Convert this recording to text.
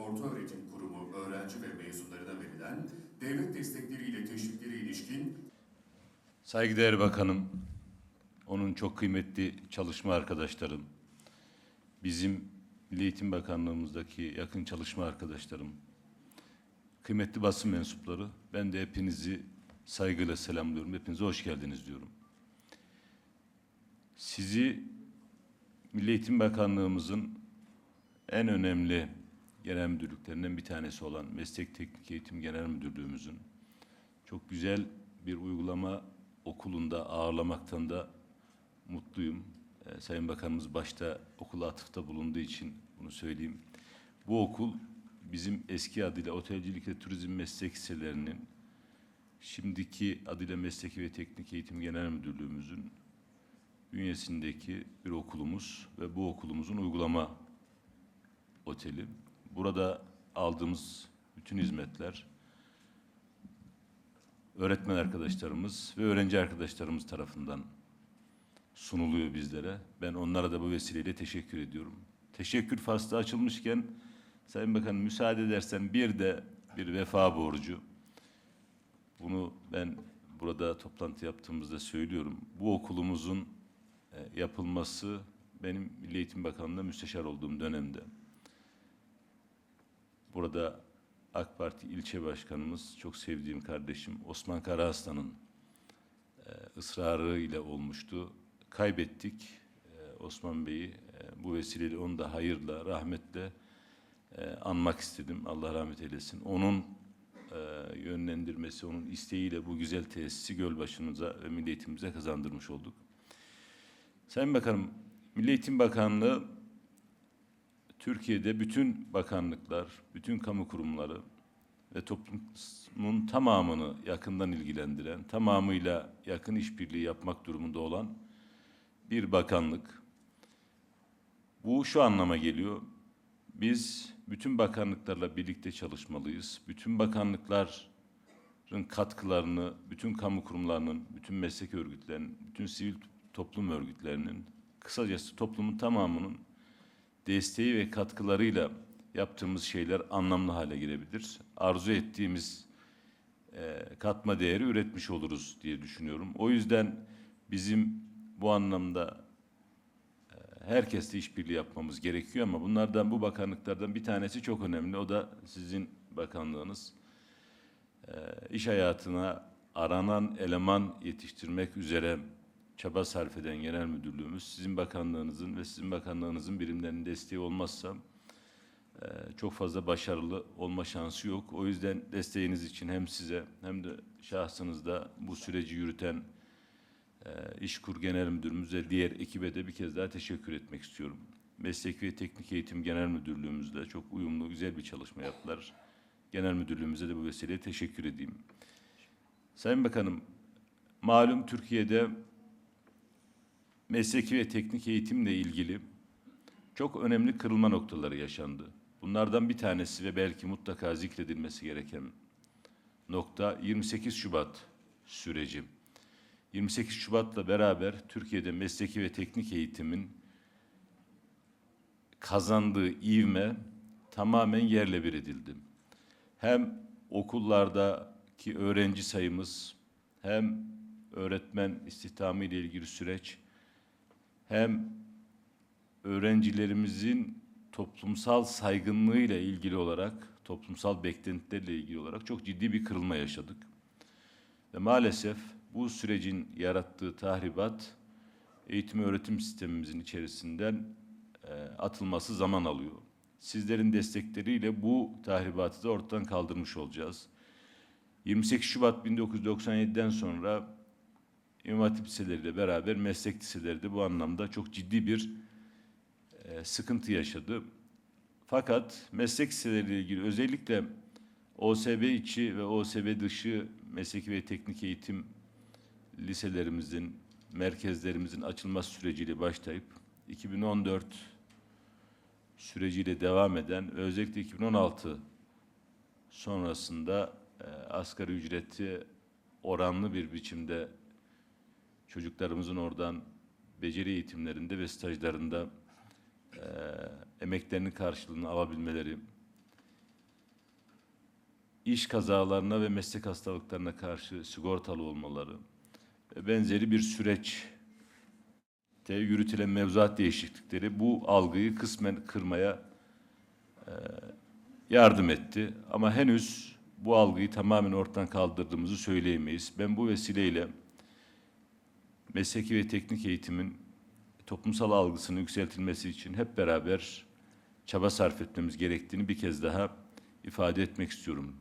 Ortaöğretim Kurumu öğrenci ve mezunlarına verilen devlet destekleriyle teşvikleri ilişkin Saygıdeğer Bakanım, onun çok kıymetli çalışma arkadaşlarım, bizim Milli Eğitim Bakanlığımızdaki yakın çalışma arkadaşlarım, kıymetli basın mensupları, ben de hepinizi saygıyla selamlıyorum. Hepinize hoş geldiniz diyorum. Sizi Milli Eğitim Bakanlığımızın en önemli genel müdürlüklerinden bir tanesi olan Meslek Teknik Eğitim Genel Müdürlüğümüzün çok güzel bir uygulama okulunda ağırlamaktan da mutluyum. Ee, Sayın Bakanımız başta okula atıfta bulunduğu için bunu söyleyeyim. Bu okul bizim eski adıyla Otelcilik ve Turizm Meslek Liselerinin şimdiki adıyla Mesleki ve Teknik Eğitim Genel Müdürlüğümüzün bünyesindeki bir okulumuz ve bu okulumuzun uygulama oteli. Burada aldığımız bütün hizmetler öğretmen arkadaşlarımız ve öğrenci arkadaşlarımız tarafından sunuluyor bizlere. Ben onlara da bu vesileyle teşekkür ediyorum. Teşekkür faslı açılmışken Sayın Bakan müsaade edersen bir de bir vefa borcu. Bunu ben burada toplantı yaptığımızda söylüyorum. Bu okulumuzun e, yapılması benim Milli Eğitim Bakanlığı'nda müsteşar olduğum dönemde. Burada AK Parti ilçe başkanımız, çok sevdiğim kardeşim Osman Karaaslan'ın e, ısrarı ile olmuştu. Kaybettik e, Osman Bey'i. E, bu vesileyle onu da hayırla, rahmetle e, anmak istedim. Allah rahmet eylesin. Onun e, yönlendirmesi, onun isteğiyle bu güzel tesisi Gölbaşı'nıza ve Milli Eğitimimize kazandırmış olduk. Sayın Bakanım, Milli Eğitim Bakanlığı Türkiye'de bütün bakanlıklar, bütün kamu kurumları ve toplumun tamamını yakından ilgilendiren, tamamıyla yakın işbirliği yapmak durumunda olan bir bakanlık. Bu şu anlama geliyor. Biz bütün bakanlıklarla birlikte çalışmalıyız. Bütün bakanlıkların katkılarını, bütün kamu kurumlarının, bütün meslek örgütlerinin, bütün sivil toplum örgütlerinin, kısacası toplumun tamamının desteği ve katkılarıyla yaptığımız şeyler anlamlı hale gelebilir. Arzu ettiğimiz e, katma değeri üretmiş oluruz diye düşünüyorum. O yüzden bizim bu anlamda e, herkesle işbirliği yapmamız gerekiyor ama bunlardan bu bakanlıklardan bir tanesi çok önemli. O da sizin bakanlığınız. E, iş hayatına aranan eleman yetiştirmek üzere çaba sarf eden genel müdürlüğümüz sizin bakanlığınızın ve sizin bakanlığınızın birimlerinin desteği olmazsa e, çok fazla başarılı olma şansı yok. O yüzden desteğiniz için hem size hem de şahsınızda bu süreci yürüten e, İşkur Genel Müdürümüz ve diğer ekibe de bir kez daha teşekkür etmek istiyorum. Meslek ve Teknik Eğitim Genel Müdürlüğümüzle çok uyumlu, güzel bir çalışma yaptılar. Genel Müdürlüğümüze de bu vesileyle teşekkür edeyim. Sayın Bakanım, malum Türkiye'de mesleki ve teknik eğitimle ilgili çok önemli kırılma noktaları yaşandı. Bunlardan bir tanesi ve belki mutlaka zikredilmesi gereken nokta 28 Şubat süreci. 28 Şubat'la beraber Türkiye'de mesleki ve teknik eğitimin kazandığı ivme tamamen yerle bir edildi. Hem okullardaki öğrenci sayımız hem öğretmen istihdamı ile ilgili süreç hem öğrencilerimizin toplumsal saygınlığıyla ilgili olarak, toplumsal beklentilerle ilgili olarak çok ciddi bir kırılma yaşadık. Ve maalesef bu sürecin yarattığı tahribat eğitim öğretim sistemimizin içerisinden e, atılması zaman alıyor. Sizlerin destekleriyle bu tahribatı da ortadan kaldırmış olacağız. 28 Şubat 1997'den sonra İmam Hatip liseleriyle beraber meslek liseleri de bu anlamda çok ciddi bir e, sıkıntı yaşadı. Fakat meslek liseleriyle ilgili özellikle OSB içi ve OSB dışı mesleki ve teknik eğitim liselerimizin, merkezlerimizin açılması süreciyle başlayıp 2014 süreciyle devam eden özellikle 2016 sonrasında e, asgari ücreti oranlı bir biçimde çocuklarımızın oradan beceri eğitimlerinde ve stajlarında e, emeklerinin karşılığını alabilmeleri, iş kazalarına ve meslek hastalıklarına karşı sigortalı olmaları ve benzeri bir süreç de yürütülen mevzuat değişiklikleri bu algıyı kısmen kırmaya e, yardım etti. Ama henüz bu algıyı tamamen ortadan kaldırdığımızı söyleyemeyiz. Ben bu vesileyle mesleki ve teknik eğitimin toplumsal algısının yükseltilmesi için hep beraber çaba sarf etmemiz gerektiğini bir kez daha ifade etmek istiyorum.